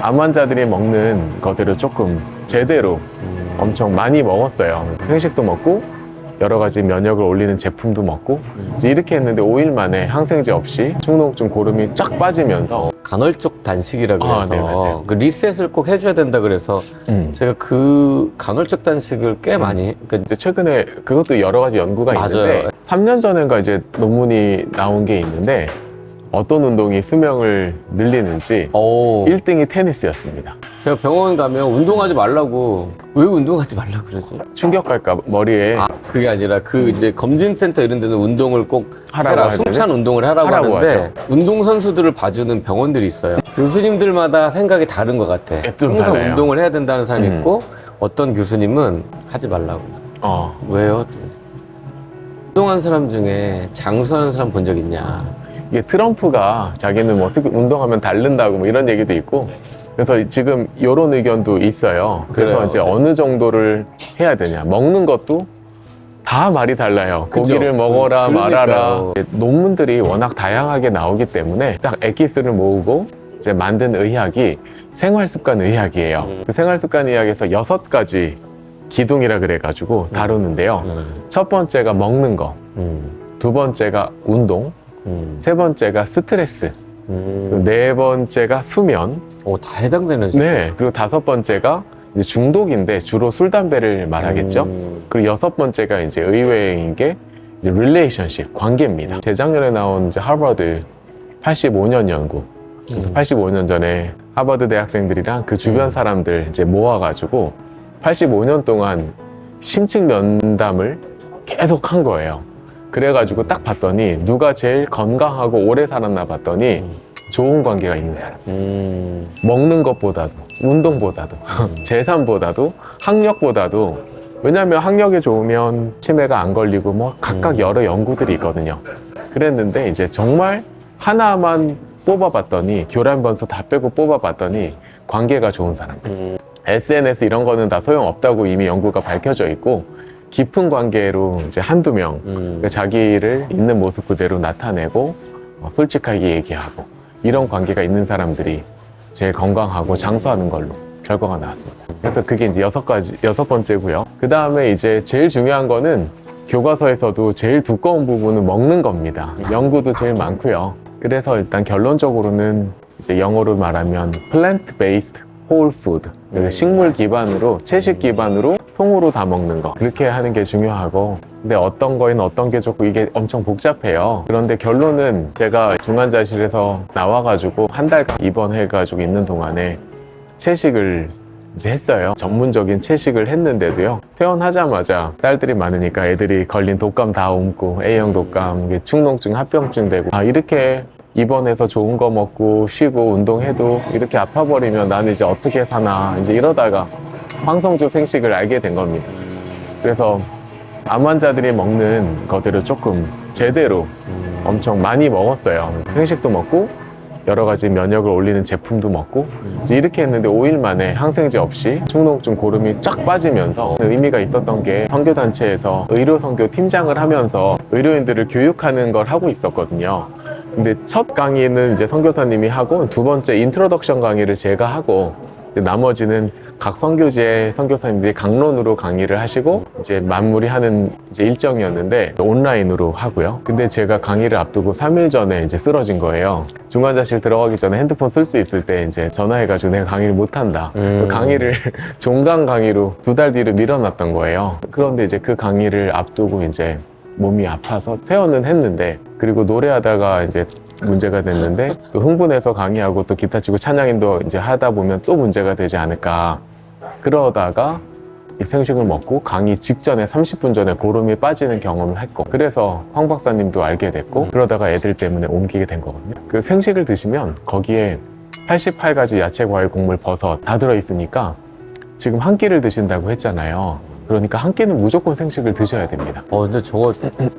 암 환자들이 먹는 것들을 조금 제대로 엄청 많이 먹었어요. 생식도 먹고 여러 가지 면역을 올리는 제품도 먹고 이렇게 했는데 5일 만에 항생제 없이 충농증 고름이 쫙 빠지면서 간헐적 단식이라 아, 그래서 네, 맞아요. 그 리셋을 꼭 해줘야 된다 그래서 음. 제가 그 간헐적 단식을 꽤 많이 그러니까 이제 최근에 그것도 여러 가지 연구가 맞아요. 있는데 3년 전인가 이제 논문이 나온 게 있는데 어떤 운동이 수명을 늘리는지 어, 1등이 테니스였습니다. 제가 병원 가면 운동하지 말라고 왜 운동하지 말라 그러지? 충격할까 머리에 아 그게 아니라 그 이제 검진센터 이런 데는 운동을 꼭 하라고 해라. 숨찬 운동을 하라고, 하라고 하는데 운동 선수들을 봐주는 병원들이 있어요. 교수님들마다 생각이 다른 것 같아. 예, 좀 항상 달라요. 운동을 해야 된다는 사람이 음. 있고 어떤 교수님은 하지 말라고. 어, 왜요? 운동한 사람 중에 장수하는 사람 본 적 있냐? 이게 트럼프가 자기는 뭐 어떻게 운동하면 다른다고 뭐 이런 얘기도 있고 그래서 지금 이런 의견도 있어요. 그래서 그래요. 이제 어느 정도를 해야 되냐 먹는 것도 다 말이 달라요. 그죠? 고기를 먹어라 음, 말아라 그러니까요. 이제 논문들이 워낙 다양하게 나오기 때문에 딱 엑기스를 모으고 이제 만든 의학이 생활습관 의학이에요. 음. 그 생활습관 의학에서 여섯 가지 기둥이라 그래가지고 다루는데요. 음, 첫 번째가 먹는 거, 음, 두 번째가 운동, 음, 세 번째가 스트레스, 음. 네 번째가 수면, 오, 다 해당되는 진짜. 네 그리고 다섯 번째가 이제 중독인데 주로 술 담배를 말하겠죠. 음, 그리고 여섯 번째가 이제 의외인 게 이제 릴레이션십 관계입니다. 재작년에 나온 이제 하버드 85년 연구. 그래서 음. 85년 전에 하버드 대학생들이랑 그 주변 사람들 이제 모아가지고 85년 동안 심층 면담을 계속 한 거예요. 그래가지고 딱 봤더니 누가 제일 건강하고 오래 살았나 봤더니 좋은 관계가 있는 사람. 음, 먹는 것보다도 운동보다도 재산보다도 학력보다도 왜냐하면 학력이 좋으면 치매가 안 걸리고 뭐 각각 음. 여러 연구들이 있거든요. 그랬는데 이제 정말 하나만 뽑아봤더니 교란 번수 다 빼고 뽑아봤더니 관계가 좋은 사람. 음, SNS 이런 거는 다 소용없다고 이미 연구가 밝혀져 있고 깊은 관계로 이제 한두 명 음. 그 자기를 있는 모습 그대로 나타내고 어, 솔직하게 얘기하고 이런 관계가 있는 사람들이 제일 건강하고 장수하는 걸로 결과가 나왔습니다. 그래서 그게 이제 여섯 가지 여섯 번째고요. 그 다음에 이제 제일 중요한 거는 교과서에서도 제일 두꺼운 부분은 먹는 겁니다. 연구도 제일 많고요. 그래서 일단 결론적으로는 이제 영어로 말하면 plant food 그러니까 식물 기반으로 채식 기반으로 통으로 다 먹는 거. 그렇게 하는 게 중요하고. 근데 어떤 거에는 어떤 게 좋고 이게 엄청 복잡해요. 그런데 결론은 제가 중환자실에서 나와가지고 한달 입원해가지고 있는 동안에 채식을 이제 했어요. 전문적인 채식을 했는데도요. 퇴원하자마자 딸들이 많으니까 애들이 걸린 독감 다 옮고 A형 독감, 축농증, 합병증 되고. 아 이렇게 입원해서 좋은 거 먹고 쉬고 운동해도 이렇게 아파버리면 나는 이제 어떻게 사나 이제 이러다가 황성주 생식을 알게 된 겁니다. 그래서 암 환자들이 먹는 것들을 조금 제대로 엄청 많이 먹었어요. 생식도 먹고 여러 가지 면역을 올리는 제품도 먹고 이렇게 했는데 5일 만에 항생제 없이 축농증 고름이 쫙 빠지면서 의미가 있었던 게 선교단체에서 의료 선교 팀장을 하면서 의료인들을 교육하는 걸 하고 있었거든요. 근데 첫 강의는 이제 선교사님이 하고 두 번째 인트로덕션 강의를 제가 하고 나머지는 각 선교지의 선교사님들이 강론으로 강의를 하시고 이제 마무리하는 이제 일정이었는데 온라인으로 하고요. 근데 제가 강의를 앞두고 3일 전에 이제 쓰러진 거예요. 중환자실 들어가기 전에 핸드폰 쓸 수 있을 때 이제 전화해가지고 내가 강의를 못 한다. 음. 그 강의를 종강 강의로 두 달 뒤로 밀어놨던 거예요. 그런데 이제 그 강의를 앞두고 이제 몸이 아파서 퇴원은 했는데 그리고 노래하다가 이제 문제가 됐는데 또 흥분해서 강의하고 또 기타 치고 찬양인도 이제 하다 보면 또 문제가 되지 않을까. 그러다가 이 생식을 먹고 강의 직전에 30분 전에 고름이 빠지는 경험을 했고 그래서 황 박사님도 알게 됐고 그러다가 애들 때문에 옮기게 된 거거든요. 그 생식을 드시면 거기에 88가지 야채 과일 곡물 버섯 다 들어있으니까 지금 한 끼를 드신다고 했잖아요 그러니까 한 끼는 무조건 생식을 드셔야 됩니다 어, 근데 저거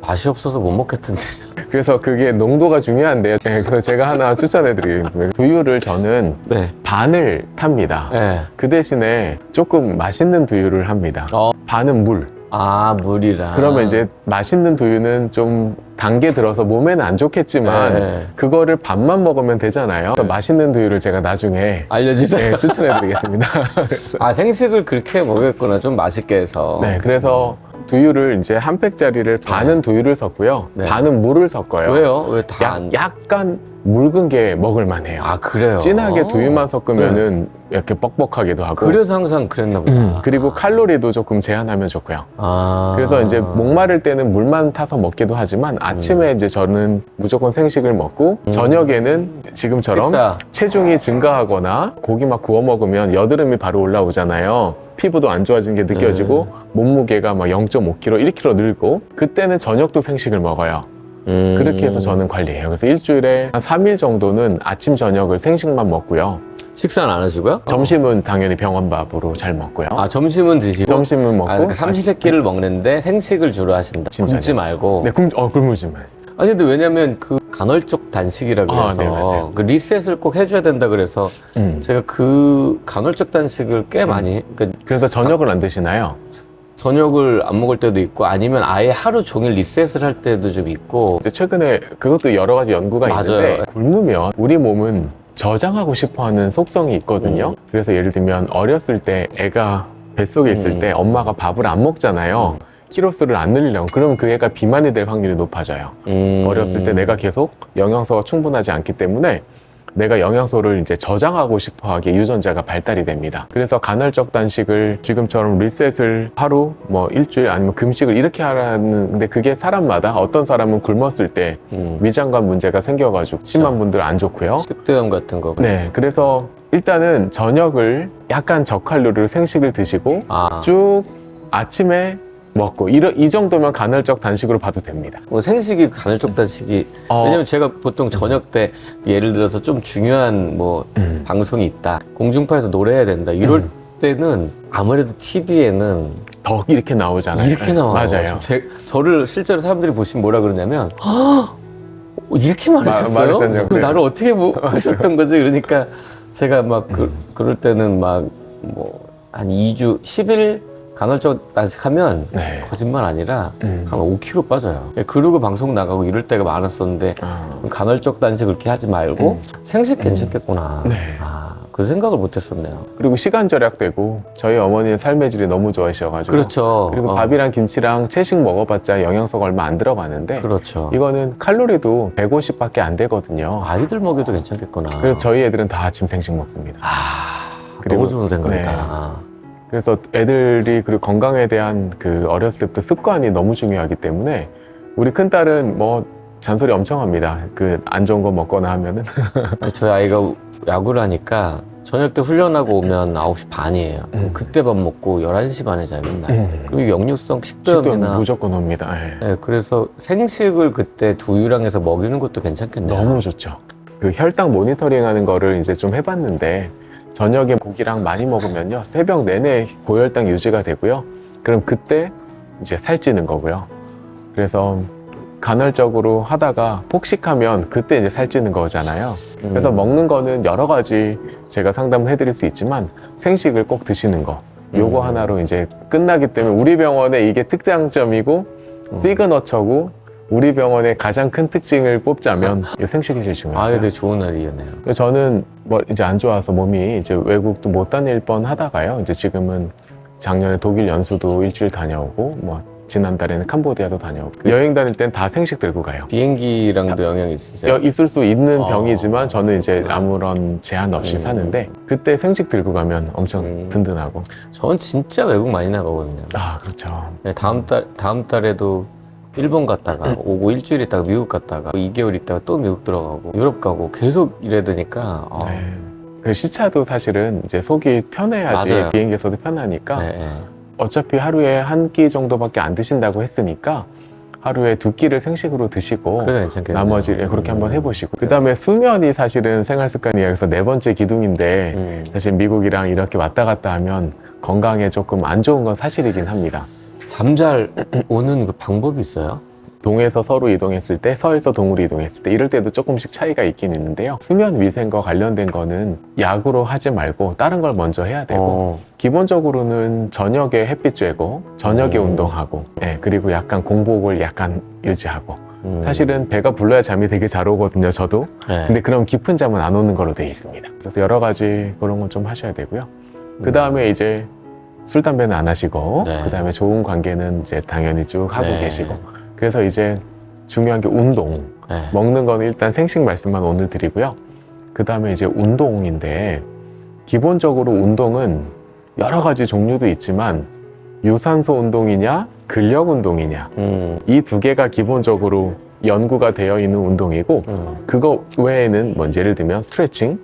맛이 없어서 못 먹겠던데. 그래서 그게 농도가 중요한데요 네, 그래서 제가 하나 추천해드리겠습니다 두유를 저는 네. 반을 탑니다 네. 그 대신에 조금 맛있는 두유를 합니다 어. 반은 물 아 물이랑. 그러면 이제 맛있는 두유는 좀 단계 들어서 몸에는 안 좋겠지만 네. 그거를 밥만 먹으면 되잖아요. 또 맛있는 두유를 제가 나중에 알려주세요. 네, 추천해드리겠습니다. 아 생식을 그렇게 먹였구나. 좀 맛있게 해서. 네, 그래서 두유를 이제 한 팩짜리를 반은 두유를 섞고요, 네. 반은 물을 섞어요. 왜요? 왜다 약, 안? 약간 묽은 게 먹을만해요. 아 그래요. 진하게 두유만 섞으면은 이렇게 뻑뻑하기도 하고. 그래서 항상 그랬나 보다. 음, 그리고 칼로리도 조금 제한하면 좋고요. 아. 그래서 이제 목마를 때는 물만 타서 먹기도 하지만 아침에 음. 이제 저는 무조건 생식을 먹고 저녁에는 지금처럼 식사. 체중이 증가하거나 고기 막 구워 먹으면 여드름이 바로 올라오잖아요. 피부도 안 좋아지는 게 느껴지고 네. 몸무게가 막 0.5kg, 1kg 늘고 그때는 저녁도 생식을 먹어요. 음. 그렇게 해서 저는 관리해요. 그래서 일주일에 한 3일 정도는 아침, 저녁을 생식만 먹고요. 식사는 안 하시고요? 점심은 당연히 병원 밥으로 잘 먹고요. 아 점심은 드시고. 점심은 먹고 아, 그러니까 삼시세끼를 먹는데 생식을 주로 하신다. 아침, 굶지 저녁. 말고. 네, 굶, 어, 굶으지만. 아니 근데 왜냐면 그 간헐적 단식이라 아, 그래서 네, 맞아요. 그 리셋을 꼭 해줘야 된다 그래서 음. 제가 그 간헐적 단식을 꽤 많이 그러니까 그래서 저녁을 안 드시나요? 저녁을 안 먹을 때도 있고 아니면 아예 하루 종일 리셋을 할 때도 좀 있고 근데 최근에 그것도 여러 가지 연구가 맞아요. 있는데 굶으면 우리 몸은 저장하고 싶어하는 속성이 있거든요. 음. 그래서 예를 들면 어렸을 때 애가 뱃속에 있을 음. 때 엄마가 밥을 안 먹잖아요. 키로수를 안 늘리려고 그러면 그 애가 비만이 될 확률이 높아져요. 음. 어렸을 때 내가 계속 영양소가 충분하지 않기 때문에 내가 영양소를 이제 저장하고 싶어 하기에 유전자가 발달이 됩니다. 그래서 간헐적 단식을 지금처럼 리셋을 하루, 뭐 일주일 아니면 금식을 이렇게 하라는, 근데 그게 사람마다 어떤 사람은 굶었을 때 음. 위장관 문제가 생겨가지고 심한 분들 안 좋고요. 식도염 같은 거 네, 그래서 일단은 저녁을 약간 저칼로리로 생식을 드시고 아, 쭉 아침에 먹고 이러, 이 정도면 간헐적 단식으로 봐도 됩니다. 뭐 생식이 간헐적 단식이 어, 왜냐면 제가 보통 저녁 때 예를 들어서 좀 중요한 뭐 음. 방송이 있다 공중파에서 노래해야 된다 이럴 음. 때는 아무래도 TV에는 더 이렇게 나오잖아요. 이렇게 네, 나와요. 맞아요. 제, 저를 실제로 사람들이 보시면 뭐라 그러냐면 어, 이렇게 말하셨어요? 말하셨냐고 그럼 그래요. 나를 어떻게 보- 보셨던 거지? 그러니까 제가 막 그, 음. 그럴 때는 막 뭐 한 2주 10일 간헐적 단식하면 네. 거짓말 아니라 음. 한 5kg 빠져요. 그러고 방송 나가고 이럴 때가 많았었는데 아, 간헐적 단식 그렇게 하지 말고 음. 생식 괜찮겠구나. 네. 아, 그 생각을 못했었네요. 그리고 시간 절약되고 저희 어머니는 삶의 질이 너무 좋아하셔가지고 그렇죠. 그리고 어, 밥이랑 김치랑 채식 먹어봤자 영양소가 얼마 안 들어가는데 그렇죠. 이거는 칼로리도 150밖에 안 되거든요. 아이들 먹여도 괜찮겠구나. 그래서 저희 애들은 다 아침 생식 먹습니다. 아, 그리고- 너무 좋은 생각이다. 그래서 애들이 그리고 건강에 대한 그 어렸을 때부터 습관이 너무 중요하기 때문에 우리 큰 딸은 뭐 잔소리 엄청 합니다. 그 안 좋은 거 먹거나 하면은 저희 아이가 야구를 하니까 저녁 때 훈련하고 오면 9시 반이에요. 음. 그때 밥 먹고 11시 반에 자요, 맨날. 음. 그리고 역류성 식도염 식도염이나. 무조건 옵니다. 예. 네, 그래서 생식을 그때 두유랑 해서 먹이는 것도 괜찮겠네요. 너무 좋죠. 그 혈당 모니터링 하는 거를 이제 좀 해봤는데 저녁에 고기랑 많이 먹으면요 새벽 내내 고혈당 유지가 되고요. 그럼 그때 이제 살찌는 거고요. 그래서 간헐적으로 하다가 폭식하면 그때 이제 살찌는 거잖아요. 음. 그래서 먹는 거는 여러 가지 제가 상담을 해드릴 수 있지만 생식을 꼭 드시는 거. 요거 음. 하나로 이제 끝나기 때문에 우리 병원에 이게 특장점이고 음. 시그너처고 우리 병원의 가장 큰 특징을 뽑자면 이 생식이 제일 아, 중요해요. 되게 좋은 날이었네요. 저는 뭐 이제 안 좋아서 몸이 이제 외국도 못 다닐 뻔 하다가요. 이제 지금은 작년에 독일 연수도 일주일 다녀오고 뭐 지난달에는 캄보디아도 다녀오고 여행 다닐 땐 다 생식 들고 가요. 비행기랑도 영향이 있으세요? 여- 있을 수 있는 어. 병이지만 저는 이제 아무런 제한 없이 음. 사는데 그때 생식 들고 가면 엄청 음. 든든하고 전 진짜 외국 많이 나가거든요. 아 그렇죠. 네, 다음 달 다음 달에도 일본 갔다가 오고 일주일 있다가 미국 갔다가 2개월 있다가 또 미국 들어가고 유럽 가고 계속 이래야 되니까 어, 네. 그 시차도 사실은 이제 속이 편해야지 맞아요. 비행기에서도 편하니까 네, 네. 어차피 하루에 한 끼 정도밖에 안 드신다고 했으니까 하루에 두 끼를 생식으로 드시고 괜찮겠네요. 나머지 를 그렇게 한번 음. 해보시고 그 다음에 수면이 사실은 생활습관 이야기에서 네 번째 기둥인데 음. 사실 미국이랑 이렇게 왔다 갔다 하면 건강에 조금 안 좋은 건 사실이긴 합니다. 잠잘 오는 그 방법이 있어요? 동에서 서로 이동했을 때 서에서 동으로 이동했을 때 이럴 때도 조금씩 차이가 있긴 있는데요. 수면 위생과 관련된 거는 약으로 하지 말고 다른 걸 먼저 해야 되고 어, 기본적으로는 저녁에 햇빛 쬐고 저녁에 음. 운동하고 예, 그리고 약간 공복을 약간 유지하고 음. 사실은 배가 불러야 잠이 되게 잘 오거든요 저도 네. 근데 그럼 깊은 잠은 안 오는 걸로 돼 있습니다 그래서 여러 가지 그런 건 좀 하셔야 되고요 그 다음에 이제 술 담배는 안 하시고 네. 그 다음에 좋은 관계는 이제 당연히 쭉 하고 네. 계시고 그래서 이제 중요한 게 운동 네. 먹는 거는 일단 생식 말씀만 오늘 드리고요. 그 다음에 이제 운동인데, 기본적으로 운동은 여러 가지 종류도 있지만, 유산소 운동이냐, 근력 운동이냐, 음. 이 두 개가 기본적으로 연구가 되어 있는 운동이고, 음. 그거 외에는 뭐 예를 들면 스트레칭,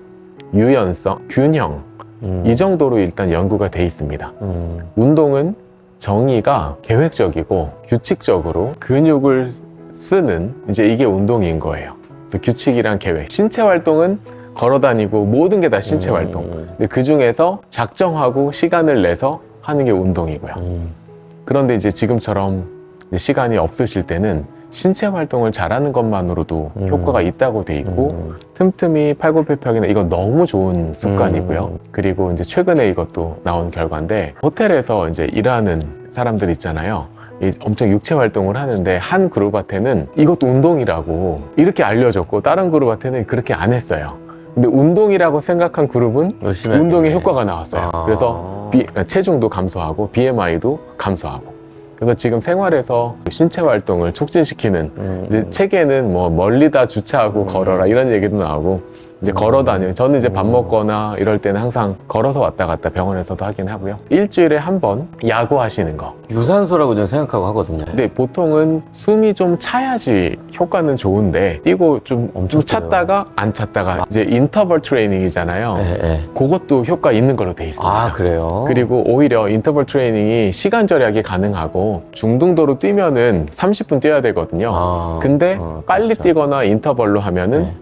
유연성, 균형, 음. 이 정도로 일단 연구가 돼 있습니다. 음. 운동은 정의가 계획적이고 규칙적으로 근육을 쓰는 이제 이게 운동인 거예요. 규칙이랑 계획. 신체 활동은 걸어 다니고 모든 게 다 신체 음. 활동. 근데 그 중에서 작정하고 시간을 내서 하는 게 운동이고요. 음. 그런데 이제 지금처럼 시간이 없으실 때는 신체 활동을 잘하는 것만으로도 음. 효과가 있다고 돼 있고 음. 틈틈이 팔굽혀펴기나 이거 너무 좋은 습관이고요. 음. 그리고 이제 최근에 이것도 나온 결과인데 호텔에서 이제 일하는 사람들 있잖아요. 이 엄청 육체 활동을 하는데 한 그룹한테는 이것도 운동이라고 이렇게 알려줬고 다른 그룹한테는 그렇게 안 했어요. 근데 운동이라고 생각한 그룹은 했겠네. 효과가 나왔어요. 아. 그래서 비- 체중도 감소하고 BMI도 감소하고. 그래서 지금 생활에서 신체 활동을 촉진시키는 음. 이제 책에는 뭐 멀리다 주차하고 음. 걸어라 이런 얘기도 나오고 이제 음. 걸어 다녀요. 저는 이제 밥 음. 먹거나 이럴 때는 항상 걸어서 왔다 갔다 병원에서도 하긴 하고요. 일주일에 한 번 야구 하시는 거. 유산소라고 저는 생각하고 하거든요. 근데 보통은 숨이 좀 차야지 효과는 좋은데 뛰고 좀, 엄청 좀 찼다가 안 찼다가 이제 인터벌 트레이닝이잖아요. 네, 네. 그것도 효과 있는 걸로 돼 있습니다. 아 그래요? 그리고 오히려 인터벌 트레이닝이 시간 절약이 가능하고 중등도로 뛰면은 30분 뛰어야 되거든요. 아, 근데 어, 빨리 그렇죠. 뛰거나 인터벌로 하면은 네.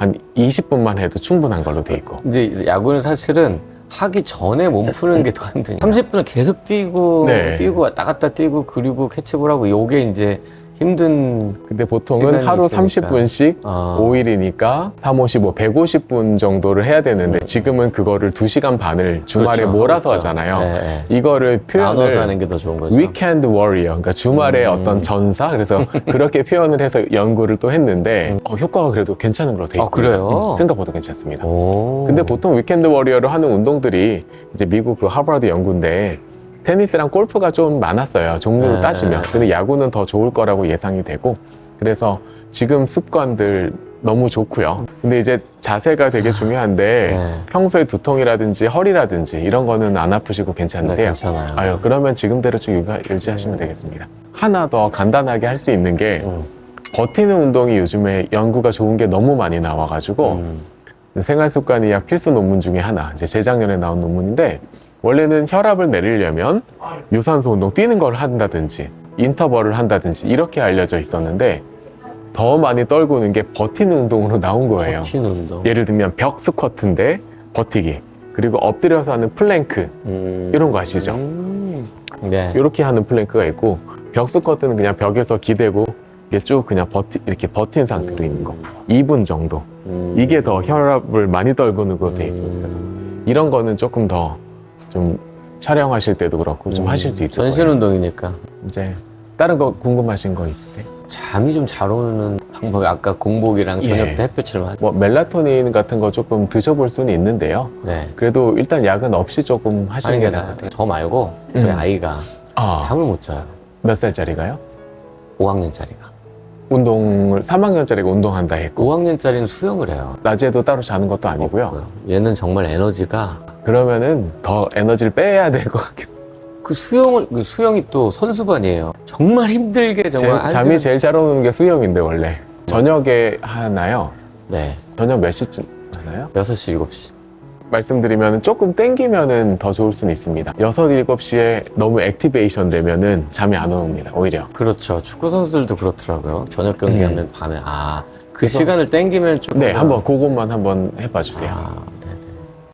한 20분만 해도 충분한 걸로 돼 있고. 근데 야구는 사실은 하기 전에 몸 푸는 게 더 힘드냐. 30분을 계속 뛰고 네. 뛰고 왔다 갔다 뛰고 그리고 캐치볼 하고 요게 이제 힘든 근데 보통은 시간이 하루 있으니까. 30분씩 아, 5일이니까 3, 5, 15, 150분 정도를 해야 되는데 지금은 그거를 2시간 반을 주말에 그렇죠. 몰아서 그렇죠. 하잖아요. 네, 네. 이거를 나눠서 표현을 하는 게 더 좋은 거죠. 위켄드 워리어, 그러니까 주말에 음. 어떤 전사, 그래서 그렇게 표현을 해서 연구를 또 했는데 어, 효과가 그래도 괜찮은 걸로 돼 아, 있습니다. 그래요? 음, 생각보다 괜찮습니다. 오. 근데 보통 위켄드 워리어로 하는 운동들이 이제 미국 그 하버드 연구인데 테니스랑 골프가 좀 많았어요. 종류로 네. 따지면. 근데 야구는 더 좋을 거라고 예상이 되고 그래서 지금 습관들 너무 좋고요. 근데 이제 자세가 되게 중요한데 네. 평소에 두통이라든지 허리라든지 이런 거는 안 아프시고 네, 괜찮으세요? 괜찮아요. 아유, 그러면 지금대로 쭉 유가, 유지하시면 되겠습니다. 하나 더 간단하게 할 수 있는 게 음. 버티는 운동이 요즘에 연구가 좋은 게 너무 많이 나와가지고 음. 생활 습관이 약 필수 논문 중에 하나 이제 재작년에 나온 논문인데 원래는 혈압을 내리려면 유산소 운동 뛰는 걸 한다든지 인터벌을 한다든지 이렇게 알려져 있었는데 더 많이 떨구는 게 버티는 운동으로 나온 거예요. 버티는 운동. 예를 들면 벽 스쿼트인데 버티기 그리고 엎드려서 하는 플랭크 음. 이런 거 아시죠? 음. 네. 이렇게 하는 플랭크가 있고 벽 스쿼트는 그냥 벽에서 기대고 이게 쭉 그냥 버티 이렇게 버틴 상태로 있는 거 2분 정도 음. 이게 더 혈압을 많이 떨구는 걸로 돼 있습니다. 그래서 이런 거는 조금 더 좀 촬영하실 때도 그렇고 좀 음. 하실 수 있을 전신 거예요. 운동이니까 이제 다른 거 궁금하신 거 있으세요? 잠이 좀 잘 오는 방법이 아까 공복이랑 저녁 예. 때 햇볕처럼 하... 뭐 멜라토닌 같은 거 조금 드셔볼 수는 있는데요. 네. 그래도 일단 약은 없이 조금 하시는 아니 게게 나을 것 같아요. 저 말고 저희 음. 아이가 아, 잠을 못 자요. 몇 살짜리가요? 5학년짜리가. 운동을 3학년짜리가 운동한다 했고 5학년짜리는 수영을 해요. 낮에도 따로 자는 것도 아니고요. 얘는 정말 에너지가 그러면은 더 에너지를 빼야 될 것 같긴. 그 수영을 그 수영이 또 선수반이에요. 정말 힘들게 제, 정말 한 잠이 제일 잘 오는 게 수영인데 원래 저녁에 하나요? 네. 저녁 몇 시쯤 하나요? 6시 7시. 말씀드리면 조금 땡기면은 더 좋을 수는 있습니다. 6, 7시에 너무 액티베이션 되면은 잠이 안 옵니다. 오히려. 그렇죠. 축구 선수들도 그렇더라고요. 저녁 경기하면 밤에 아 그 시간을 땡기면 좀 네, 한번 그것만 한번 해봐 주세요. 아,